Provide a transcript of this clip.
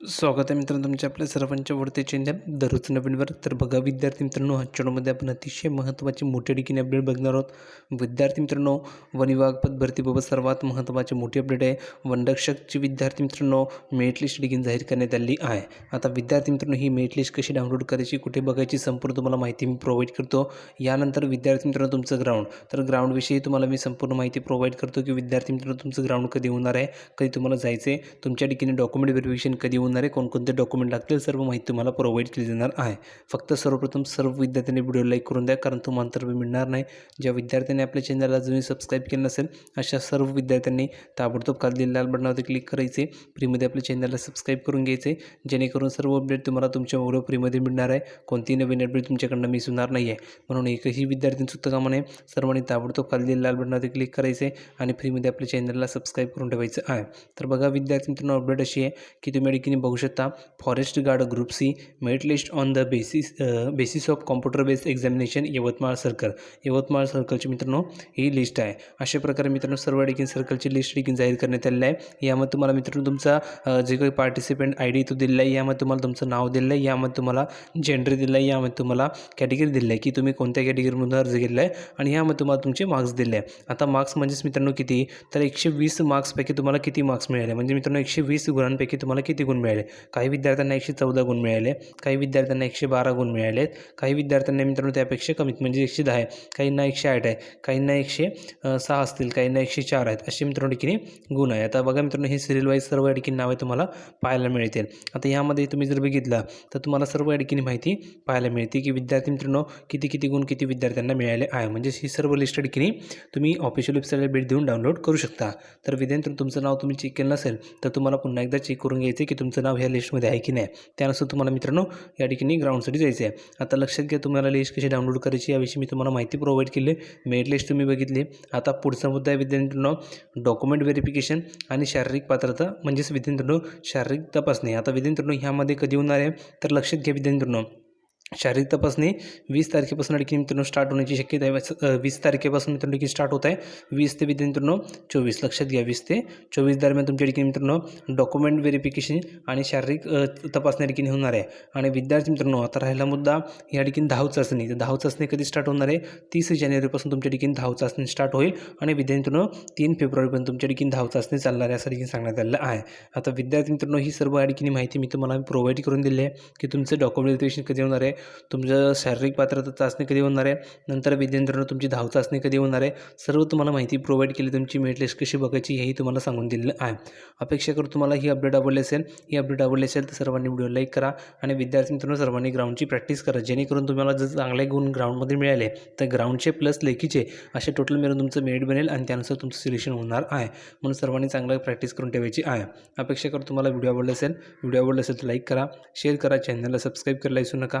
स्वागत आहे मित्रांनो तुमच्या आपल्या सर्वांच्या वरती चॅनल दररोज नवीनवर तर बघा विद्यार्थी मित्रांनो हच्चोडमध्ये आपण अतिशय महत्त्वाची मोठ्या ठिकाणी अपडेट बघणार आहोत. विद्यार्थी मित्रांनो वन विभाग पद भरतीबाबत सर्वात महत्त्वाची मोठी अपडेट आहे. वनरक्षकची विद्यार्थी मित्रांनो मेरिट लिस्ट देखील जाहीर करण्यात आली आहे. आता विद्यार्थी मित्रांनो ही मेरिट लिस्ट कशी डाउनलोड करायची कुठे बघायची संपूर्ण तुम्हाला माहिती मी प्रोव्हाइड करतो. यानंतर विद्यार्थी मित्रांनो तुमचं ग्राउंड तर ग्राउंडविषयी तुम्हाला मी संपूर्ण माहिती प्रोव्हाइड करतो की विद्यार्थी मित्रांनो तुमचं ग्राउंड कधी होणार आहे कधी तुम्हाला जायचं आहे तुमच्या ठिकाणी डॉक्युमेंट व्हेरिफिकेशन कधी होणार होणारे कोणकोणते डॉक्युमेंट लागतील सर्व माहिती तुम्हाला प्रोव्हाइड केली जाणार आहे. फक्त सर्वप्रथम सर्व विद्यार्थ्यांनी व्हिडिओ लाईक करून द्या कारण तुम्हाला तर मिळणार नाही. ज्या विद्यार्थ्यांनी आपल्या चॅनलला अजूनही सबस्क्राईब केलं नसेल अशा सर्व विद्यार्थ्यांनी ताबडतोब खाली लाल बटनावरती क्लिक करायचे. फ्रीमध्ये आपल्या चॅनलला सबस्क्राईब करून घ्यायचे. जेणेकरून सर्व अपडेट तुम्हाला तुमच्या व्हिडिओ फ्रीमध्ये मिळणार आहे. कोणतीही नवीन अपडेट तुमच्याकडनं मिस होणार नाही आहे म्हणून एकही विद्यार्थी सुद्धा कामा नये. सर्वांनी ताबडतोब खाली लाल बटनावरती क्लिक करायचे आणि फ्रीमध्ये आपल्या चॅनलला सबस्क्राईब करून ठेवायचं आहे. तर बघा विद्यार्थी मित्रांनो अपडेट अशी आहे की तुम्ही या बघू शकता. Forest guard group C merit list on the basis basis of computer based examination Yavatmal circle. Yavatmal सर्कलची मित्रांनो ही लिस्ट आहे. अशा प्रकारे मित्रांनो सर्व डिकिन सर्कलची लिस्ट देखील जाहीर करण्यात आलेली आहे. यामध्ये तुम्हाला मित्रांनो तुमचा जे काही पार्टिसिपेंट आय डी तो दिलेला आहे यामध्ये तुम्हाला तुमचं नाव दिलं आहे यामध्ये तुम्हाला जेंडर दिलं आहे यामध्ये तुम्हाला कॅटेगरी दिलं आहे की तुम्ही कोणत्या कॅटेगरीमधून अर्ज केलेला आहे आणि यामध्ये तुम्हाला तुमचे मार्क्स दिले आहे. आता मार्क्स म्हणजेच मित्रांनो किती? तर एकशे वीस मार्क्सपैकी तुम्हाला किती मार्क्स मिळाले? म्हणजे मित्रांनो एकशे वीस गुणांपैकी तुम्हाला किती गुण मिळाले? काही विद्यार्थ्यांना एकशे चौदा गुण मिळाले. काही विद्यार्थ्यांना एकशे बारा गुण मिळाले आहेत काही विद्यार्थ्यांना मित्रांनो त्यापेक्षा कमीत म्हणजे एकशे दहा आहे. काहींना एकशे आठ आहे. काहींना एकशे सहा असतील. काहींना एकशे चार आहेत. असे मित्रांनो ठिकाणी गुण आहे आता बघा मित्रांनो हे सिरियल वाईज सर्व या ठिकाणी नावे तुम्हाला पाहायला मिळतील. आता यामध्ये तुम्ही जर बघितलं तर तुम्हाला सर्व या ठिकाणी माहिती पाहायला मिळते की विद्यार्थी मित्रांनो किती किती गुण किती विद्यार्थ्यांना मिळाले आहे. म्हणजे ही सर्व लिस्ट ठिकाणी तुम्ही ऑफिशियल वेबसाईटला भेट देऊन डाउनलोड करू शकता. तर विद्यार्थी तुमचं नाव तुम्ही चेक केलं नसेल तर तुम्हाला पुन्हा एकदा चेक करून घ्यायचं की तुमचं नाव ह्या लिस्टमध्ये आहे की नाही? त्यानुसार तुम्हाला मित्रांनो या ठिकाणी ग्राउंडसाठी जायचं आहे आता लक्षात घ्या तुम्हाला लिस्ट कशी डाउनलोड करायची याविषयी मी तुम्हाला माहिती प्रोव्हाइड केली. मेरिट लिस्ट तुम्ही बघितली. आता पुढचा मुद्दा आहे विद्यार्थ्यांनो डॉक्युमेंट व्हेरिफिकेशन आणि शारीरिक पात्रता म्हणजेच विद्यार्थ्यांनो शारीरिक तपासणी. आता विद्यार्थ्यांनो ह्यामध्ये कधी होणार आहे? तर लक्षात घ्या विद्यार्थ्यांनो. शारीरिक तपासणी वीस तारखेपासून आणखी मित्रांनो स्टार्ट होण्याची शक्यता आहे. वीस तारखेपासून मित्रांनो की स्टार्ट होत आहे. वीस ते विद्यार्थ्यांनो चोवीस. लक्षात घ्या वीस ते चोवीस दरम्यान तुमच्या ठिकाणी मित्रांनो डॉक्युमेंट व्हेरिफिकेशन आणि शारीरिक तपासणी ठिकाणी होणार आहे. आणि विद्यार्थी मित्रांनो आता राहिला मुद्दा या ठिकाणी धाव चाचणी. तर धाव चाचणी कधी स्टार्ट होणार आहे? तीस जानेवारीपासून तुमच्या ठिकाणी धाव चाचणी स्टार्ट होईल. आणि विद्यार्थ्यांनो तीन फेब्रुवारीपर्यंत तुमच्या ठिकाणी धाव चाचणी चालणार आहे असं ठिकाणी सांगण्यात आलेलं आहे. आता विद्यार्थी मित्रांनो ही सर्व या ठिकाणी माहिती मी तुम्हाला प्रोव्हाइड करून दिली आहे की तुमचं डॉक्युमेंट व्हेरिफिकेशन कधी होणार आहे? तुमचं शारीरिक पात्रता चाचणी कधी होणार आहे? नंतर विद्यार्थ्यांनो तुमची धाव चाचणी कधी होणार आहे? सर्व तुम्हाला माहिती प्रोव्हाइड केली तुमची मेरिट लिस्ट कशी बघायची हेही तुम्हाला सांगून दिलेलं आहे. अपेक्षा करू तुम्हाला ही अपडेट आवडली असेल ही अपडेट आवडली असेल तर सर्वांनी व्हिडिओ लाईक करा आणि विद्यार्थी मित्रांनो सर्वांनी ग्राउंडची प्रॅक्टिस करा. जेणेकरून तुम्हाला जर चांगले गुण ग्राउंडमध्ये मिळाले तर ग्राउंडचे प्लस लेखीचे असे टोटल मिळून तुमचं मेरिट बनेल आणि त्यानुसार तुमचं सिलेक्शन होणार आहे. म्हणून सर्वांनी चांगलं प्रॅक्टिस करून ठेवायची आहे. अपेक्षा करू तुम्हाला व्हिडिओ आवडला असेल व्हिडिओ आवडला असेल तर लाईक करा शेअर करा चॅनलला सबस्क्राईब करायला विसरू नका.